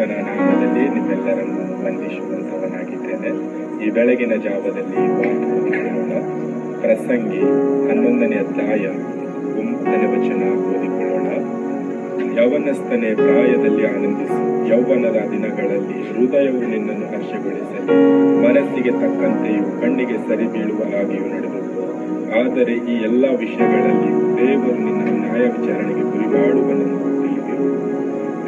ಕರ್ತನ ನಾಮದಲ್ಲಿ ನಿಮ್ಮೆಲ್ಲರನ್ನು ವಂದಿಸುವಂತವನಾಗಿದ್ದೇನೆ. ಈ ಬೆಳಗಿನ ಜಾವದಲ್ಲಿ ಪ್ರಸಂಗಿ ಹನ್ನೊಂದನೇ ಅಧ್ಯಾಯ ಒಂಬತ್ತನೇ ವಚನ ಓದಿಕೊಳ್ಳೋಣ. ಯೌವನಸ್ಥನೇ, ಪ್ರಾಯದಲ್ಲಿ ಆನಂದಿಸಿ. ಯೌವನದ ದಿನಗಳಲ್ಲಿ ಹೃದಯವು ನಿನ್ನನ್ನು ಹರ್ಷಗೊಳಿಸಲಿ. ಮನಸ್ಸಿಗೆ ತಕ್ಕಂತೆಯೂ ಕಣ್ಣಿಗೆ ಸರಿ ಬೀಳುವ ಹಾಗೆಯೂ ನಡೆದು ಆದರೆ ಈ ಎಲ್ಲ ವಿಷಯಗಳಲ್ಲಿ ದೇವರು ನಿನ್ನ ನ್ಯಾಯ ತಿಳಿದಿರು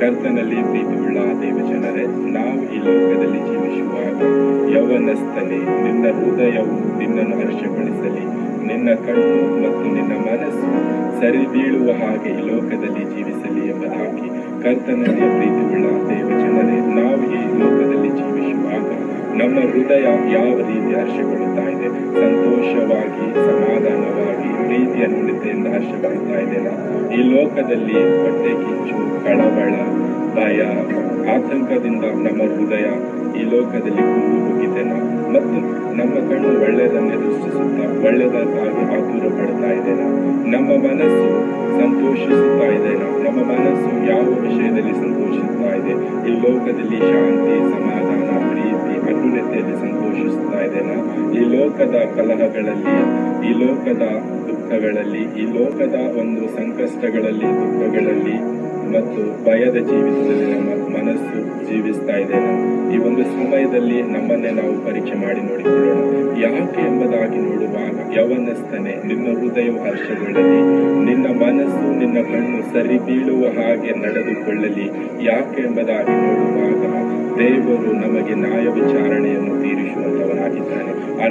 ಕರ್ತನಲ್ಲಿ ಪ್ರೀತಿಯುಳ್ಳ ದೇವ ಜನರೇ ನಾವು ಈ ಲೋಕದಲ್ಲಿ ಜೀವಿಸುವಾಗ ಯೌವನಸ್ಥನೆ, ನಿನ್ನ ಹೃದಯವು ನಿನ್ನನ್ನು ಹರ್ಷಗೊಳಿಸಲಿ ನಿನ್ನ ಕಣ್ಣು ಮತ್ತು ನಿನ್ನ ಮನಸ್ಸು ಸರಿ ಬೀಳುವ ಹಾಗೆ ಈ ಲೋಕದಲ್ಲಿ ಜೀವಿಸಲಿ ಎಂಬುದಾಗಿ ಕರ್ತನಲ್ಲಿ ಪ್ರೀತಿಯುಳ್ಳ ದೇವ ಜನರೇ ನಾವು ಈ ಲೋಕದಲ್ಲಿ ಜೀವಿಸುವಾಗ ನಮ್ಮ ಹೃದಯ ಯಾವ ರೀತಿ ಹರ್ಷಗೊಳ್ಳುತ್ತಾ ಇದೆ, ಸಂತೋಷವಾಗಿ ಸಮಾಧಾನವಾಗಿ ನುಡಿತೆಯಿಂದ ಪಡ್ತಾ ಇದೆನಾ ಈ ಲೋಕದಲ್ಲಿ ಹೊಟ್ಟೆ ಕಿಚ್ಚು, ಕಳವಳ, ಭಯ, ಆತಂಕದಿಂದ ನಮ್ಮ ಹೃದಯ ಈ ಲೋಕದಲ್ಲಿ ಕುಂದು ಹೋಗಿದ್ದೇನಾ ಮತ್ತು ನಮ್ಮ ಕಣ್ಣು ಒಳ್ಳೆಯದನ್ನೇ ದೃಷ್ಟಿಸುತ್ತಾ, ಒಳ್ಳೆಯದಾಗಿ ಆತುರ ಪಡ್ತಾ ಇದೆನಾ ನಮ್ಮ ಮನಸ್ಸು ಸಂತೋಷಿಸುತ್ತಾ ಇದೆನ ನಮ್ಮ ಮನಸ್ಸು ಯಾವ ವಿಷಯದಲ್ಲಿ ಸಂತೋಷಿಸ್ತಾ ಇದೆ? ಈ ಲೋಕದಲ್ಲಿ ಶಾಂತಿ, ಸಮಾಧಾನ, ಪ್ರೀತಿ, ಅನ್ಯೂನ್ಯತೆಯಲ್ಲಿ ಸಂತೋಷಿಸ್ತಾ ಇದೆನಾ ಈ ಲೋಕದ ಕಲಹಗಳಲ್ಲಿ ಈ ಲೋಕದ ದುಃಖಗಳಲ್ಲಿ, ಈ ಲೋಕದ ಒಂದು ಸಂಕಷ್ಟಗಳಲ್ಲಿ, ದುಃಖಗಳಲ್ಲಿ ಮತ್ತು ಭಯದ ಜೀವಿತದಲ್ಲಿ ನಮ್ಮ ಮನಸ್ಸು ಜೀವಿಸ್ತಾ ಇದೆ. ಈ ಒಂದು ಸಮಯದಲ್ಲಿ ನಮ್ಮನ್ನೇ ನಾವು ಪರೀಕ್ಷೆ ಮಾಡಿ ನೋಡಿಕೊಳ್ಳೋಣ. ಯಾಕೆ ಎಂಬುದಾಗಿ ನೋಡುವಾಗ ಯವನಸ್ತನೆ ನಿನ್ನ ಹೃದಯವು ಹರ್ಷಗೊಳ್ಳಲಿ. ನಿನ್ನ ಮನಸ್ಸು ನಿನ್ನ ಕಣ್ಣು ಸರಿ ಬೀಳುವ ಹಾಗೆ ನಡೆದುಕೊಳ್ಳಲಿ. ಯಾಕೆ ಎಂಬುದಾಗಿ ನೋಡುವಾಗ ದೇವರು ನಮಗೆ ನ್ಯಾಯ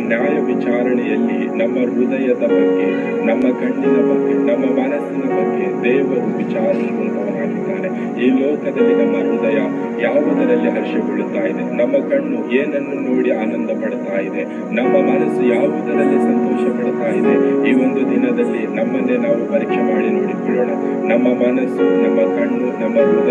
ನ್ಯಾಯ ವಿಚಾರಣೆಯಲ್ಲಿ ನಮ್ಮ ಹೃದಯದ ಬಗ್ಗೆ, ನಮ್ಮ ಕಣ್ಣಿನ ಬಗ್ಗೆ, ನಮ್ಮ ಮನಸ್ಸಿನ ಬಗ್ಗೆ ದೇವರು ವಿಚಾರಿಸುವಂತವನಾಗಿದ್ದಾನೆ ಈ ಲೋಕದಲ್ಲಿ ನಮ್ಮ ಹೃದಯ ಯಾವುದರಲ್ಲಿ ಹರ್ಷ ಬೀಳುತ್ತಾ ಇದೆ? ನಮ್ಮ ಕಣ್ಣು ಏನನ್ನು ನೋಡಿ ಆನಂದ ಪಡ್ತಾ ಇದೆ? ನಮ್ಮ ಮನಸ್ಸು ಯಾವುದರಲ್ಲಿ ಸಂತೋಷ ಪಡ್ತಾ ಇದೆ? ಈ ಒಂದು ದಿನದಲ್ಲಿ ನಮ್ಮನ್ನೇ ನಾವು ಪರೀಕ್ಷೆ ಮಾಡಿ ನೋಡಿಕೊಳ್ಳೋಣ. ನಮ್ಮ ಮನಸ್ಸು, ನಮ್ಮ ಕಣ್ಣು, ನಮ್ಮ ಹೃದಯ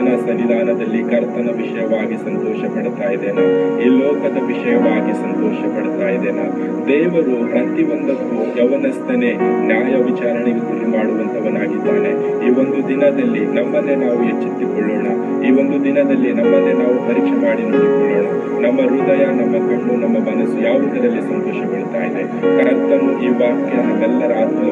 ಕರ್ತನ ಸನ್ನಿಧಾನದಲ್ಲಿ ಕರ್ತನ ವಿಷಯವಾಗಿ ಸಂತೋಷ ಪಡ್ತಾ ಇದ್ದೇನೆ. ಈ ಲೋಕದ ವಿಷಯವಾಗಿ ಸಂತೋಷ ಪಡ್ತಾ ಇದ್ದೇನೆ. ದೇವರು ಪ್ರತಿಯೊಂದಕ್ಕೂ ಯವನಸ್ಥನೇ, ನ್ಯಾಯ ವಿಚಾರಣೆಗೆ ಗುರಿ ಮಾಡುವಂತವನಾಗಿದ್ದಾನೆ. ಈ ಒಂದು ದಿನದಲ್ಲಿ ನಮ್ಮನ್ನೇ ನಾವು ಎಚ್ಚೆತ್ತಿಕೊಳ್ಳೋಣ. ಈ ಒಂದು ದಿನದಲ್ಲಿ ನಮ್ಮನ್ನೇ ನಾವು ಪರೀಕ್ಷೆ ಮಾಡಿ ನೋಡಿಕೊಳ್ಳೋಣ. ನಮ್ಮ ಹೃದಯ, ನಮ್ಮ ಕಣ್ಣು, ನಮ್ಮ ಮನಸ್ಸು ಯಾವುದರಲ್ಲಿ ಸಂತೋಷ ಪಡ್ತಾ ಇದೆ? ಕರ್ತನು ಈ ವಾಕ್ಯ ಆತ್ಮಲೋಕಕ್ಕೆ ಆಶೀರ್ವದಿಸಲು